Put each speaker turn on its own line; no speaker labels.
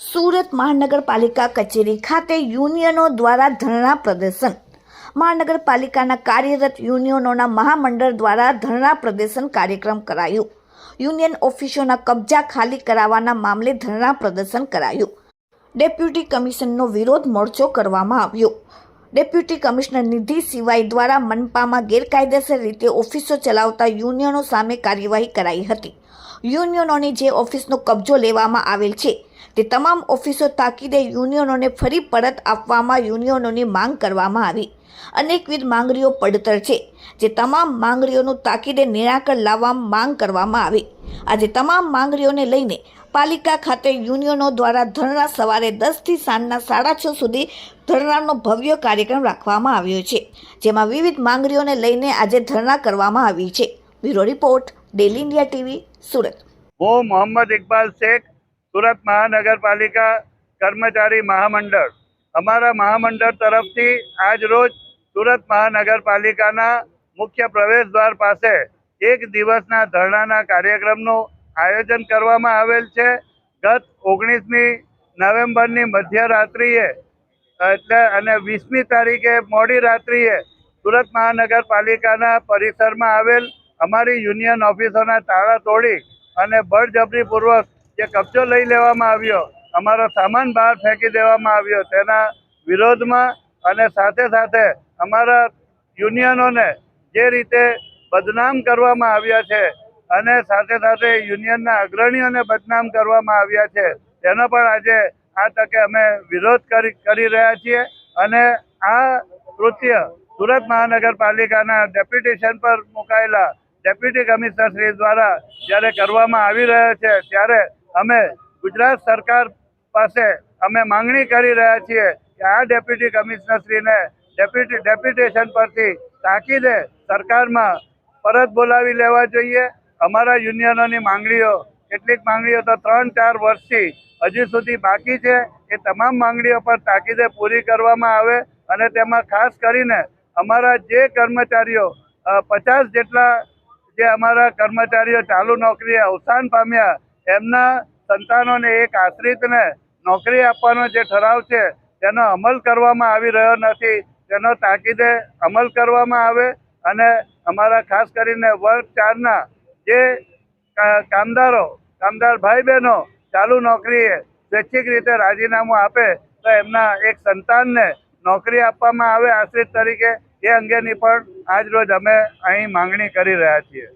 સુરત મહાનગરપાલિકા કચેરી ખાતે યુનિયનો દ્વારા ધરણા પ્રદર્શન. મહાનગરપાલિકાના કાર્યરત યુનિયનોના મહામંડળ દ્વારા ધરણા પ્રદર્શન કાર્યક્રમ કરાયું. યુનિયન ઓફિસોના કબજા ખાલી કરાવવાના મામલે ધરણા પ્રદર્શન કરાયું. ડેપ્યુટી કમિશનનો વિરોધ મોરચો કરવામાં આવ્યો. ડેપ્યુટી કમિશનર નિધિ સિવાય દ્વારા મનપામાં ગેરકાયદેસર રીતે ઓફિસો ચલાવતા યુનિયનો સામે કાર્યવાહી કરાઈ હતી. યુનિયનોની જે ઓફિસનો કબજો લેવામાં આવેલ છે તે તમામ ઓફિસો તાકીદે યુનિયનોને ફરી પરત આપવામાં યુનિયનોની માંગ કરવામાં આવી. અનેકવિધ માંગણીઓ પડતર છે, જે તમામ માંગણીઓનું તાકીદે નિરાકરણ લાવવા માંગ કરવામાં આવી. આજે તમામ માંગણીઓને લઈને પાલિકા ખાતે યુનિયનો દ્વારા ધરણા સવારે દસથી સાંજના સાડા છ સુધી ધરણાનો ભવ્ય કાર્યક્રમ રાખવામાં આવ્યો છે, જેમાં વિવિધ માંગણીઓને લઈને આજે ધરણા કરવામાં આવી છે. Bureau report, daily India TV, Surat.
હું મોહમ્મદ ઇકબાલ શેખ સુરત મહાનગરપાલિકા કર્મચારી મહામંડળ. અમારા મહામંડળ તરફથી આજ રોજ સુરત મહાનગરપાલિકાના મુખ્ય પ્રવેશદ્વાર પાસે એક દિવસના ધરણાના કાર્યક્રમનું આયોજન કરવામાં આવેલ છે. ગત ઓગણીસમી નવેમ્બરની મધ્યરાત્રિએ, એટલે અને વીસમી તારીખે મોડી રાત્રિએ સુરત મહાનગરપાલિકાના પરિસરમાં આવેલ અમારી યુનિયન ઓફિસોના તાળા તોડી અને બળજબરીપૂર્વક જે કબજો લઈ લેવામાં આવ્યો, અમારો સામાન બહાર ફેંકી દેવામાં આવ્યો, તેના વિરોધમાં અને સાથે સાથે અમારા યુનિયનોને જે રીતે બદનામ કરવામાં આવ્યા છે અને સાથે સાથે યુનિયનના અગ્રણીઓને બદનામ કરવામાં આવ્યા છે, તેનો પણ આજે આ તકે અમે વિરોધ કરી કરી રહ્યા છીએ અને આ કૃત્ય સુરત મહાનગરપાલિકાના ડેપ્યુટેશન પર મુકાયેલા ડેપ્યુટી કમિશનર શ્રી દ્વારા જ્યારે કરવામાં આવી રહ્યો છે, ત્યારે અમે ગુજરાત સરકાર પાસે અમે માંગણી કરી રહ્યા છીએ કે આ ડેપ્યુટી કમિશનરશ્રીને ડેપ્યુટી ડેપ્યુટેશન પરથી તાકીદે સરકારમાં પરત બોલાવી લેવા જોઈએ. અમારા યુનિયનોની માંગણીઓ, કેટલીક માંગણીઓ તો ત્રણ ચાર વર્ષથી હજી સુધી બાકી છે. એ તમામ માંગણીઓ પર તાકીદે પૂરી કરવામાં આવે અને તેમાં ખાસ કરીને અમારા જે કર્મચારીઓ પચાસ જેટલા જે અમારા કર્મચારીઓ ચાલુ નોકરીએ અવસાન પામ્યા એમના સંતાનોને એક આશ્રિતને નોકરી આપવાનો જે ઠરાવ છે, તેનો અમલ કરવામાં આવી રહ્યો નથી. તેનો તાકીદે અમલ કરવામાં આવે અને અમારા ખાસ કરીને વર્ગ ચારના જે કામદારો, કામદાર ભાઈ બહેનો ચાલુ નોકરીએ સ્વૈચ્છિક રીતે રાજીનામું આપે, તો એમના એક સંતાનને નોકરી આપવામાં આવે આશ્રિત તરીકે, એ અંગેની પણ આજ રોજ અમે અહીં માંગણી કરી રહ્યા છીએ.